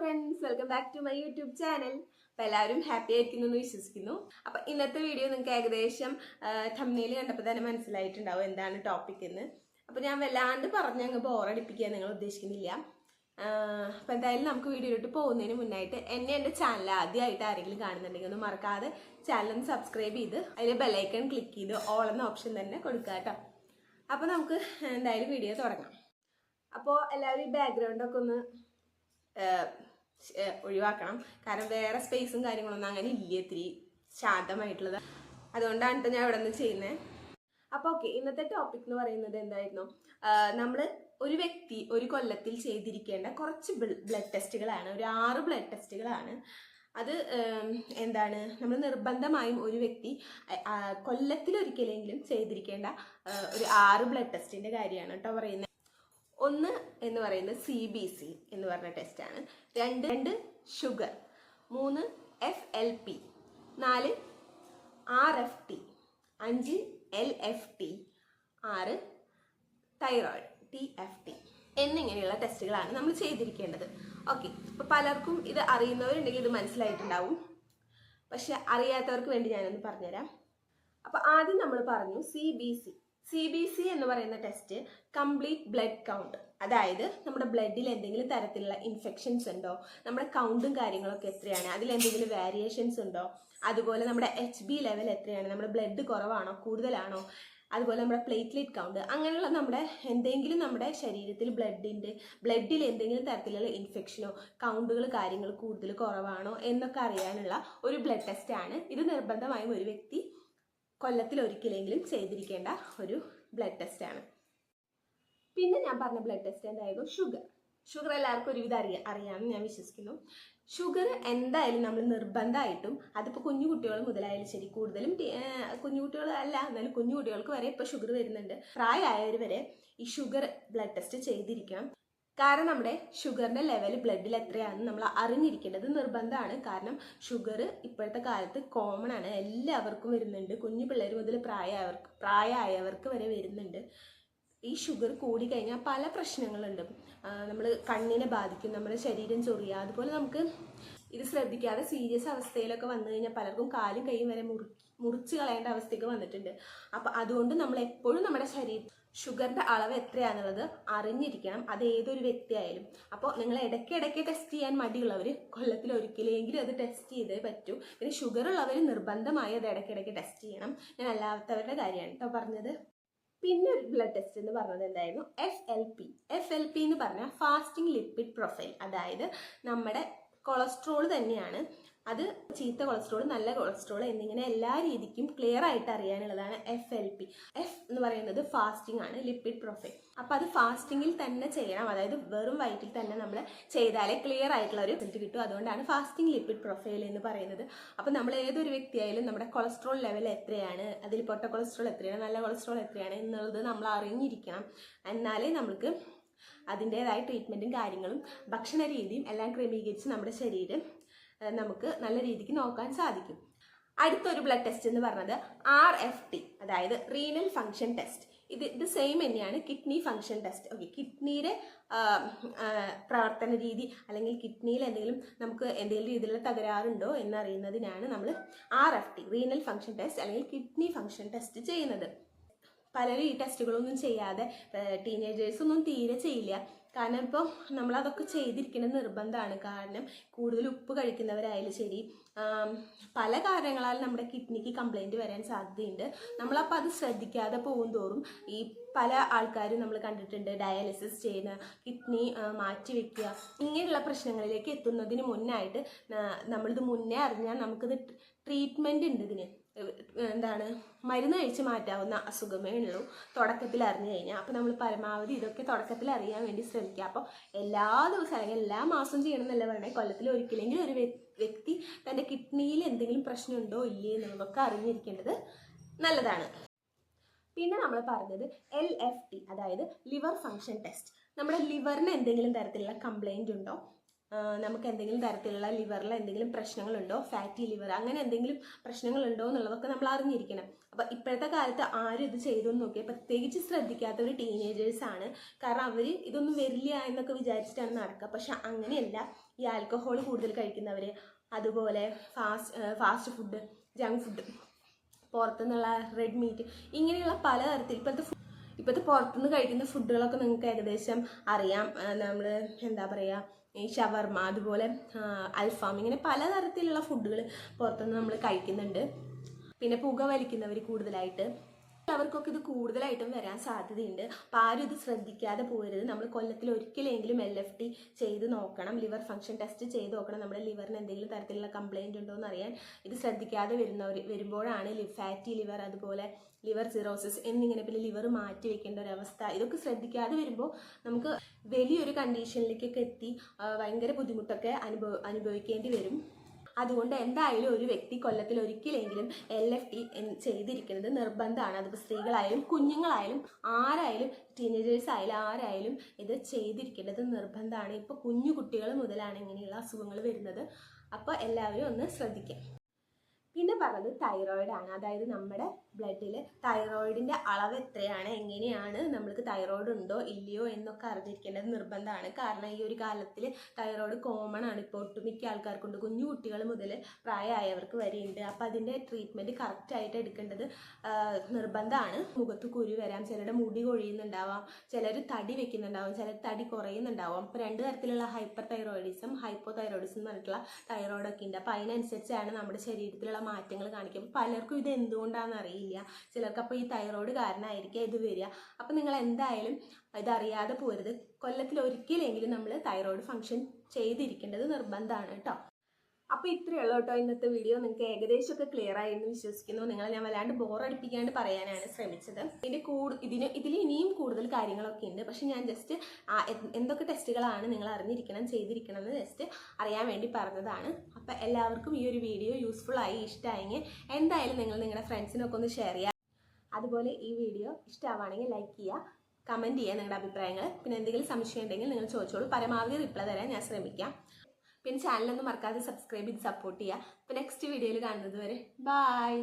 Friends welcome back to my YouTube channel അപ്പോൾ എല്ലാവരും happy ആയിരിക്കുന്നു എന്ന് വിശ്വസിക്കുന്നു. അപ്പോൾ ഇന്നത്തെ വീഡിയോ നിങ്ങൾക്ക് ഏകദേശം തമ്മിൽ കണ്ടപ്പോൾ തന്നെ മനസ്സിലായിട്ടുണ്ടാവും എന്താണ് ടോപ്പിക് എന്ന്. അപ്പോൾ ഞാൻ വല്ലാണ്ട് പറഞ്ഞ് അങ്ങ് ബോറടിപ്പിക്കാൻ നിങ്ങൾ ഉദ്ദേശിക്കുന്നില്ല. അപ്പോൾ എന്തായാലും നമുക്ക് വീഡിയോയിലോട്ട് പോകുന്നതിന് മുന്നായിട്ട് എന്നെ എന്റെ ചാനൽ ആദ്യമായിട്ട് ആരെങ്കിലും കാണുന്നുണ്ടെങ്കിൽ ഒന്ന് മറക്കാതെ ചാനൽ സബ്സ്ക്രൈബ് ചെയ്ത് അതിൽ ബെല്ലൈക്കൺ ക്ലിക്ക് ചെയ്ത് ഓൾ എന്ന ഓപ്ഷൻ തന്നെ കൊടുക്കുക കേട്ടോ. അപ്പോൾ നമുക്ക് എന്തായാലും വീഡിയോ തുടങ്ങാം. അപ്പോൾ എല്ലാവരും ഈ ബാക്ക്ഗ്രൗണ്ടൊക്കെ ഒന്ന് ഒഴിവാക്കണം. കാരണം വേറെ സ്പേസും കാര്യങ്ങളൊന്നും അങ്ങനെ ഇല്ല ഇത്തിരി ശാന്തമായിട്ടുള്ളത്. അതുകൊണ്ടാണ് ഞാൻ ഇവിടെ നിന്ന് ചെയ്യുന്നത് അപ്പോൾ ഓക്കെ ഇന്നത്തെ ടോപ്പിക് എന്ന് പറയുന്നത് എന്തായിരുന്നു? നമ്മൾ ഒരു വ്യക്തി ഒരു കൊല്ലത്തിൽ ചെയ്തിരിക്കേണ്ട കുറച്ച് ബ്ലഡ് ടെസ്റ്റുകളാണ് ഒരു ആറ് ബ്ലഡ് ടെസ്റ്റുകളാണ് അത് എന്താണ്? നമ്മൾ നിർബന്ധമായും ഒരു വ്യക്തി കൊല്ലത്തിലൊരിക്കലെങ്കിലും ചെയ്തിരിക്കേണ്ട ഒരു ആറ് ബ്ലഡ് ടെസ്റ്റിന്റെ കാര്യമാണ് കേട്ടോ പറയുന്നത് ഒന്ന് എന്ന് പറയുന്നത് സി ബി സി എന്ന് പറഞ്ഞ ടെസ്റ്റാണ് രണ്ട് രണ്ട് ഷുഗർ മൂന്ന് എഫ് എൽ പി നാല് ആർ എഫ് ടി അഞ്ച് എൽ എഫ് ടി ആറ് തൈറോയിഡ് ടി എഫ് ടി എന്നിങ്ങനെയുള്ള ടെസ്റ്റുകളാണ് നമ്മൾ ചെയ്തിരിക്കേണ്ടത്. ഓക്കെ അപ്പോൾ പലർക്കും ഇത് അറിയുന്നവരുണ്ടെങ്കിൽ ഇത് മനസ്സിലായിട്ടുണ്ടാവും. പക്ഷെ അറിയാത്തവർക്ക് വേണ്ടി ഞാനൊന്ന് പറഞ്ഞുതരാം. അപ്പോൾ ആദ്യം നമ്മൾ പറഞ്ഞു C B C C B C എന്ന് പറയുന്ന ടെസ്റ്റ് കംപ്ലീറ്റ് ബ്ലഡ് കൗണ്ട് അതായത് നമ്മുടെ ബ്ലഡിൽ എന്തെങ്കിലും തരത്തിലുള്ള ഇൻഫെക്ഷൻസ് ഉണ്ടോ? നമ്മുടെ കൗണ്ടും കാര്യങ്ങളൊക്കെ എത്രയാണ്? അതിൽ എന്തെങ്കിലും വേരിയേഷൻസ് ഉണ്ടോ? അതുപോലെ നമ്മുടെ എച്ച് ബി ലെവൽ എത്രയാണ്? നമ്മുടെ ബ്ലഡ് കുറവാണോ? കൂടുതലാണോ? അതുപോലെ നമ്മുടെ പ്ലേറ്റ്ലെറ്റ് കൗണ്ട് അങ്ങനെയുള്ള നമ്മുടെ എന്തെങ്കിലും നമ്മുടെ ശരീരത്തിൽ ബ്ലഡിന്റെ ബ്ലഡിൽ എന്തെങ്കിലും തരത്തിലുള്ള ഇൻഫെക്ഷനോ കൗണ്ടുകൾ കാര്യങ്ങൾ കൂടുതൽ കുറവാണോ എന്നൊക്കെ അറിയാനുള്ള ഒരു ബ്ലഡ് ടെസ്റ്റാണ് ഇത് നിർബന്ധമായും ഒരു വ്യക്തി കൊല്ലത്തിൽ ഒരിക്കലെങ്കിലും ചെയ്തിരിക്കേണ്ട ഒരു ബ്ലഡ് ടെസ്റ്റ് ആണ്. പിന്നെ ഞാൻ പറഞ്ഞ ബ്ലഡ് ടെസ്റ്റ് എന്തായിരുന്നു? ഷുഗർ ഷുഗർ എല്ലാവർക്കും ഒരുവിധം അറിയാം അറിയാമെന്ന് ഞാൻ വിശ്വസിക്കുന്നു. ഷുഗർ എന്തായാലും നമ്മൾ നിർബന്ധമായിട്ടും അതിപ്പോൾ കുഞ്ഞു കുട്ടികൾ മുതലായാലും ശരി കൂടുതലും കുഞ്ഞു കുട്ടികൾ അല്ല എന്നാലും കുഞ്ഞു കുട്ടികൾക്ക് വരെ ഇപ്പോൾ ഷുഗർ വരുന്നുണ്ട്. പ്രായമായവർ വരെ ഈ ഷുഗർ ബ്ലഡ് ടെസ്റ്റ് ചെയ്തിരിക്കണം. കാരണം നമ്മുടെ ഷുഗറിന്റെ ലെവൽ ബ്ലഡിൽ എത്രയാണെന്ന് നമ്മൾ അറിഞ്ഞിരിക്കേണ്ടത് നിർബന്ധമാണ്. കാരണം ഷുഗർ ഇപ്പോഴത്തെ കാലത്ത് കോമൺ ആണ്. എല്ലാവർക്കും വരുന്നുണ്ട്. കുഞ്ഞു പിള്ളേർ മുതൽ പ്രായമായവർക്ക് പ്രായമായവർക്ക് വരെ വരുന്നുണ്ട്. ഈ ഷുഗർ കൂടി കഴിഞ്ഞാൽ പല പ്രശ്നങ്ങളുണ്ട്. നമ്മൾ കണ്ണിനെ ബാധിക്കും നമ്മുടെ ശരീരം ചൊറിയുക അതുപോലെ നമുക്ക് ഇത് ശ്രദ്ധിക്കാതെ സീരിയസ് അവസ്ഥയിലൊക്കെ വന്നു കഴിഞ്ഞാൽ പലർക്കും കാലും കൈയും വരെ മുറി മുറിച്ച് കളയേണ്ട അവസ്ഥയൊക്കെ വന്നിട്ടുണ്ട്. അപ്പം അതുകൊണ്ട് നമ്മൾ എപ്പോഴും നമ്മുടെ ശരീരം ഷുഗറിന്റെ അളവ് എത്രയാണെന്നുള്ളത് അറിഞ്ഞിരിക്കണം. അത് ഏതൊരു വ്യക്തിയായാലും. അപ്പോൾ നിങ്ങൾ ഇടയ്ക്കിടയ്ക്ക് ടെസ്റ്റ് ചെയ്യാൻ മടിയുള്ളവർ കൊല്ലത്തിൽ ഒരിക്കലെങ്കിലും അത് ടെസ്റ്റ് ചെയ്തേ പറ്റൂ. പിന്നെ ഷുഗർ ഉള്ളവർ നിർബന്ധമായി അത് ഇടയ്ക്കിടയ്ക്ക് ടെസ്റ്റ് ചെയ്യണം. ഞാൻ അല്ലാത്തവരുടെ കാര്യമാണ് കേട്ടോ പറഞ്ഞത്. പിന്നെ ഒരു ബ്ലഡ് ടെസ്റ്റ് എന്ന് പറഞ്ഞത് എന്തായിരുന്നു? F L P F L P എന്ന് പറഞ്ഞാൽ ഫാസ്റ്റിംഗ് ലിപ്പിഡ് പ്രൊഫൈൽ അതായത് നമ്മുടെ കൊളസ്ട്രോൾ തന്നെയാണ്. അത് ചീത്ത കൊളസ്ട്രോൾ നല്ല കൊളസ്ട്രോൾ എന്നിങ്ങനെ എല്ലാ രീതിക്കും ക്ലിയർ ആയിട്ട് അറിയാനുള്ളതാണ് എഫ് എൽ പി എഫ് എന്ന് പറയുന്നത് ഫാസ്റ്റിംഗ് ആണ് ലിപ്പിഡ് പ്രൊഫൈൽ അപ്പോൾ അത് ഫാസ്റ്റിങ്ങിൽ തന്നെ ചെയ്യണം. അതായത് വെറും വയറ്റിൽ തന്നെ നമ്മൾ ചെയ്താലേ ക്ലിയർ ആയിട്ടുള്ള ഒരു റിസൾട്ട് കിട്ടും. അതുകൊണ്ടാണ് ഫാസ്റ്റിംഗ് ലിപ്പിഡ് പ്രൊഫൈൽ എന്ന് പറയുന്നത്. അപ്പോൾ നമ്മൾ ഏതൊരു വ്യക്തിയായാലും നമ്മുടെ കൊളസ്ട്രോൾ ലെവൽ എത്രയാണ് അതിൽ പൊട്ട കൊളസ്ട്രോൾ എത്രയാണ് നല്ല കൊളസ്ട്രോൾ എത്രയാണ് എന്നുള്ളത് നമ്മൾ അറിഞ്ഞിരിക്കണം. എന്നാലേ നമുക്ക് അതിന്റേതായ ട്രീറ്റ്മെന്റും കാര്യങ്ങളും ഭക്ഷണ രീതിയും എല്ലാം ക്രമീകരിച്ച് നമ്മുടെ ശരീരം നമുക്ക് നല്ല രീതിക്ക് നോക്കാൻ സാധിക്കും. അടുത്തൊരു ബ്ലഡ് ടെസ്റ്റ് എന്ന് പറഞ്ഞത് ആർ എഫ് ടി അതായത് റീനൽ ഫങ്ഷൻ ടെസ്റ്റ് ഇത് ഇത് സെയിം തന്നെയാണ് കിഡ്നി ഫങ്ഷൻ ടെസ്റ്റ് ഓക്കെ കിഡ്നിയുടെ പ്രവർത്തന രീതി അല്ലെങ്കിൽ കിഡ്നിയിൽ എന്തെങ്കിലും നമുക്ക് എന്തെങ്കിലും രീതിയിലുള്ള തകരാറുണ്ടോ എന്നറിയുന്നതിനാണ് നമ്മൾ R F T renal function test അല്ലെങ്കിൽ കിഡ്നി ഫങ്ഷൻ ടെസ്റ്റ് ചെയ്യുന്നത്. പലരും ഈ ടെസ്റ്റുകളൊന്നും ചെയ്യാതെ ടീനേജേഴ്സൊന്നും തീരെ ചെയ്യില്ല. കാരണം ഇപ്പോൾ നമ്മളതൊക്കെ ചെയ്തിരിക്കുന്നത് നിർബന്ധമാണ്. കാരണം കൂടുതൽ ഉപ്പ് കഴിക്കുന്നവരായാലും ശരി പല കാരണങ്ങളാൽ നമ്മുടെ കിഡ്നിക്ക് കംപ്ലൈന്റ് വരാൻ സാധ്യതയുണ്ട്. നമ്മളപ്പോൾ അത് ശ്രദ്ധിക്കാതെ പോകും തോറും ഈ പല ആൾക്കാരും നമ്മൾ കണ്ടിട്ടുണ്ട് ഡയാലിസിസ് ചെയ്യുന്ന കിഡ്നി മാറ്റി വെക്കുക ഇങ്ങനെയുള്ള പ്രശ്നങ്ങളിലേക്ക് എത്തുന്നതിന് മുന്നായിട്ട് നമ്മളിത് മുന്നേ അറിഞ്ഞാൽ നമുക്കിത് ട്രീറ്റ്മെന്റ് ഉണ്ട് ഇതിന്. എന്താണ് മരുന്ന് കഴിച്ച് മാറ്റാവുന്ന അസുഖമേ ഉള്ളൂ. തുടക്കത്തിൽ അറിഞ്ഞു കഴിഞ്ഞാൽ. അപ്പോൾ നമ്മൾ പരമാവധി ഇതൊക്കെ തുടക്കത്തിൽ അറിയാൻ വേണ്ടി ശ്രമിക്കുക. അപ്പോൾ എല്ലാ ദിവസവും അല്ലെങ്കിൽ എല്ലാ മാസവും ചെയ്യണമെന്നല്ല പറയണേ കൊല്ലത്തിൽ ഒരിക്കലെങ്കിലും ഒരു വ്യക്തി തന്റെ കിഡ്നിയിൽ എന്തെങ്കിലും പ്രശ്നമുണ്ടോ ഇല്ലേ എന്ന് നമുക്ക് അറിഞ്ഞിരിക്കേണ്ടത് നല്ലതാണ്. പിന്നെ നമ്മൾ പറഞ്ഞത് എൽ എഫ് ടി അതായത് ലിവർ ഫങ്ഷൻ ടെസ്റ്റ്. നമ്മുടെ ലിവറിന് എന്തെങ്കിലും തരത്തിലുള്ള കംപ്ലൈന്റ് ഉണ്ടോ? നമുക്ക് എന്തെങ്കിലും തരത്തിലുള്ള ലിവറിൽ എന്തെങ്കിലും പ്രശ്നങ്ങളുണ്ടോ? ഫാറ്റി ലിവർ അങ്ങനെ എന്തെങ്കിലും പ്രശ്നങ്ങളുണ്ടോ എന്നുള്ളതൊക്കെ നമ്മൾ അറിഞ്ഞിരിക്കണം. അപ്പോൾ ഇപ്പോഴത്തെ കാലത്ത് ആരും ഇത് ചെയ്തു നോക്കിയാൽ പ്രത്യേകിച്ച് ശ്രദ്ധിക്കാത്ത ഒരു ടീനേജേഴ്സാണ് കാരണം അവർ ഇതൊന്നും വരില്ല എന്നൊക്കെ വിചാരിച്ചിട്ടാണ് നടക്കുക. പക്ഷെ അങ്ങനെയല്ല. ഈ ആൽക്കഹോൾ കൂടുതൽ കഴിക്കുന്നവർ അതുപോലെ fast fast food junk food പുറത്തുനിന്നുള്ള റെഡ് മീറ്റ് ഇങ്ങനെയുള്ള പലതരത്തിൽ ഇപ്പോഴത്തെ ഇപ്പോഴത്തെ പുറത്തുനിന്ന് കഴിക്കുന്ന ഫുഡുകളൊക്കെ നിങ്ങൾക്ക് ഏകദേശം അറിയാം. നമ്മൾ എന്താ പറയുക ഈ ഷവർമ അതുപോലെ അൽഫാം ഇങ്ങനെ പലതരത്തിലുള്ള ഫുഡുകൾ പുറത്തുനിന്ന് നമ്മൾ കഴിക്കുന്നുണ്ട്. പിന്നെ പുക വലിക്കുന്നവർ കൂടുതലായിട്ട് അവർക്കൊക്കെ ഇത് കൂടുതലായിട്ടും വരാൻ സാധ്യതയുണ്ട്. അപ്പോൾ ആരും ഇത് ശ്രദ്ധിക്കാതെ പോകരുത് നമ്മൾ കൊല്ലത്തിൽ ഒരിക്കലെങ്കിലും എൽ എഫ് ടി ചെയ്ത് നോക്കണം. ലിവർ ഫംഗ്ഷൻ ടെസ്റ്റ് ചെയ്ത് നോക്കണം. നമ്മുടെ ലിവറിന് എന്തെങ്കിലും തരത്തിലുള്ള കംപ്ലൈന്റ് ഉണ്ടോ എന്ന് അറിയാൻ ഇത് ശ്രദ്ധിക്കാതെ വരുന്നവർ വരുമ്പോഴാണ് ഫാറ്റി ലിവർ അതുപോലെ ലിവർ സിറോസിസ് എന്നിങ്ങനെ പിന്നെ ലിവർ മാറ്റി വെക്കേണ്ട ഒരു അവസ്ഥ. ഇതൊക്കെ ശ്രദ്ധിക്കാതെ വരുമ്പോൾ നമുക്ക് വലിയൊരു കണ്ടീഷനിലേക്കൊക്കെ എത്തി ഭയങ്കര ബുദ്ധിമുട്ടൊക്കെ അനുഭവ അനുഭവിക്കേണ്ടി വരും. അതുകൊണ്ട് എന്തായാലും ഒരു വ്യക്തി കൊല്ലത്തിൽ ഒരിക്കലെങ്കിലും എൽ എഫ് ടി ചെയ്തിരിക്കുന്നത് നിർബന്ധമാണ്. അതിപ്പോൾ സ്ത്രീകളായാലും കുഞ്ഞുങ്ങളായാലും ആരായാലും ടീനേജേഴ്സ് ആയാലും ആരായാലും ഇത് ചെയ്തിരിക്കേണ്ടത് നിർബന്ധമാണ്. ഇപ്പോൾ കുഞ്ഞു കുട്ടികൾ മുതലാണ് ഇങ്ങനെയുള്ള അസുഖങ്ങൾ വരുന്നത്. അപ്പോൾ എല്ലാവരും ഒന്ന് ശ്രദ്ധിക്കാം. പിന്നെ പറഞ്ഞത് തൈറോയിഡ് ആണ്. അതായത് നമ്മുടെ ബ്ലഡിൽ തൈറോയിഡിന്റെ അളവ് എത്രയാണ് എങ്ങനെയാണ് നമ്മൾക്ക് തൈറോയിഡ് ഉണ്ടോ ഇല്ലയോ എന്നൊക്കെ അറിഞ്ഞിരിക്കേണ്ടത് നിർബന്ധമാണ്. കാരണം ഈ ഒരു കാലത്തിൽ തൈറോയിഡ് കോമൺ ആണ്. ഇപ്പോൾ ഒട്ടുമിക്ക ആൾക്കാർക്കുണ്ട്. കുഞ്ഞു കുട്ടികൾ മുതൽ പ്രായമായവർക്ക് വരെയുണ്ട്. അപ്പോൾ അതിന്റെ ട്രീറ്റ്മെന്റ് കറക്റ്റായിട്ട് എടുക്കേണ്ടത് നിർബന്ധമാണ്. മുഖത്ത് കുരു വരാം ചിലരുടെ മുടി കൊഴിയുന്നുണ്ടാവാം ചിലർ തടി വെക്കുന്നുണ്ടാവാം ചിലർ തടി കുറയുന്നുണ്ടാവാം. അപ്പോൾ രണ്ട് തരത്തിലുള്ള ഹൈപ്പർ തൈറോയിഡിസം ഹൈപ്പോ തൈറോയിഡിസം എന്ന് പറഞ്ഞിട്ടുള്ള തൈറോയിഡൊക്കെ ഉണ്ട്. അപ്പോൾ അതിനനുസരിച്ചാണ് നമ്മുടെ ശരീരത്തിലുള്ള മാറ്റങ്ങൾ കാണിക്കും. പലർക്കും ഇത് എന്തുകൊണ്ടാണെന്ന് അറിയില്ല. ചിലർക്ക് അപ്പോൾ ഈ തൈറോയിഡ് കാരണമായിരിക്കും ഇത് വരിക. അപ്പോൾ നിങ്ങൾ എന്തായാലും ഇതറിയാതെ പോരുത്. കൊല്ലത്തിൽ ഒരിക്കലെങ്കിലും നമ്മൾ തൈറോയ്ഡ് ഫംഗ്ഷൻ ചെയ്തിരിക്കേണ്ടത് നിർബന്ധമാണ് കേട്ടോ. അപ്പോൾ ഇത്രയേ ഉള്ളൂ കേട്ടോ ഇന്നത്തെ വീഡിയോ നിങ്ങൾക്ക് ഏകദേശം ഒക്കെ ക്ലിയർ ആയി എന്ന് വിശ്വസിക്കുന്നു. നിങ്ങളെ ഞാൻ വല്ലാണ്ട് ബോറടിപ്പിക്കാണ്ട് പറയാനാണ് ശ്രമിച്ചത്. ഇതിന്റെ കൂടു ഇതിന് ഇതിൽ ഇനിയും കൂടുതൽ കാര്യങ്ങളൊക്കെ ഉണ്ട്. പക്ഷെ ഞാൻ ജസ്റ്റ് എന്തൊക്കെ ടെസ്റ്റുകളാണ് നിങ്ങൾ അറിഞ്ഞിരിക്കണം ചെയ്തിരിക്കണം എന്ന് ജസ്റ്റ് അറിയാൻ വേണ്ടി പറഞ്ഞതാണ്. അപ്പോൾ എല്ലാവർക്കും ഈ ഒരു വീഡിയോ യൂസ്ഫുൾ ആയി ഇഷ്ടമായെങ്കിൽ എന്തായാലും നിങ്ങൾ നിങ്ങളുടെ ഫ്രണ്ട്സിനൊക്കെ ഒന്ന് ഷെയർ ചെയ്യുക അതുപോലെ ഈ വീഡിയോ ഇഷ്ടമാവുകയാണെങ്കിൽ ലൈക്ക് ചെയ്യുക കമന്റ് ചെയ്യുക നിങ്ങളുടെ അഭിപ്രായങ്ങൾ. പിന്നെ എന്തെങ്കിലും സംശയം ഉണ്ടെങ്കിൽ നിങ്ങൾ ചോദിച്ചോളൂ. പരമാവധി റിപ്ലൈ തരാൻ ഞാൻ ശ്രമിക്കാം. പിന്നെ ചാനലൊന്നും മറക്കാതെ സബ്സ്ക്രൈബ് ചെയ്ത് സപ്പോർട്ട് ചെയ്യുക. അപ്പോൾ നെക്സ്റ്റ് വീഡിയോയിൽ കാണുന്നത് വരെ ബായ്